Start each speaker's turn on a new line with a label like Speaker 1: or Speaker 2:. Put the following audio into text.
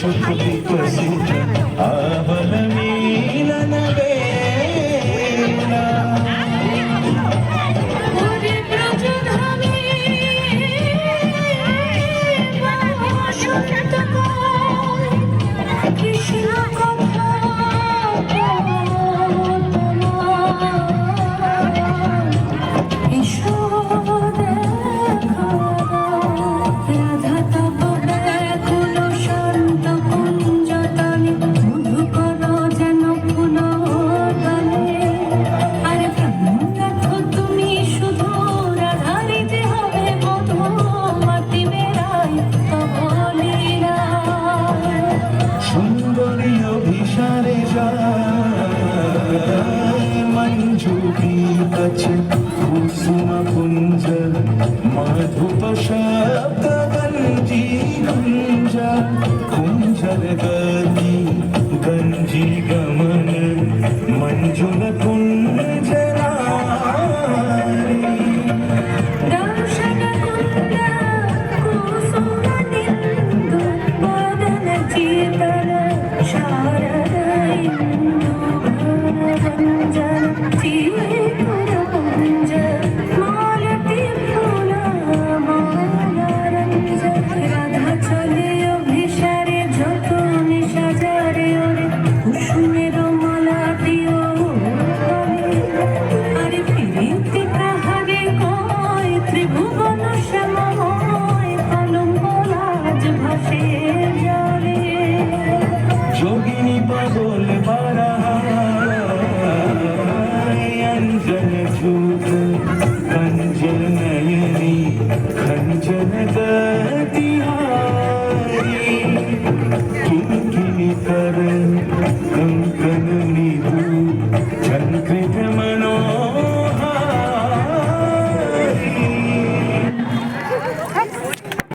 Speaker 1: deixa o fogo presente. ঝুলিয়াছ কুসুম কুঞ্জ মাধুপশাবঞ্জি কুঞ্জ কুঞ্জর গতি গঞ্জি গমন মঞ্জুর কুঞ্জ ഖഞ്ജനയനി ഖഞ്ജനദ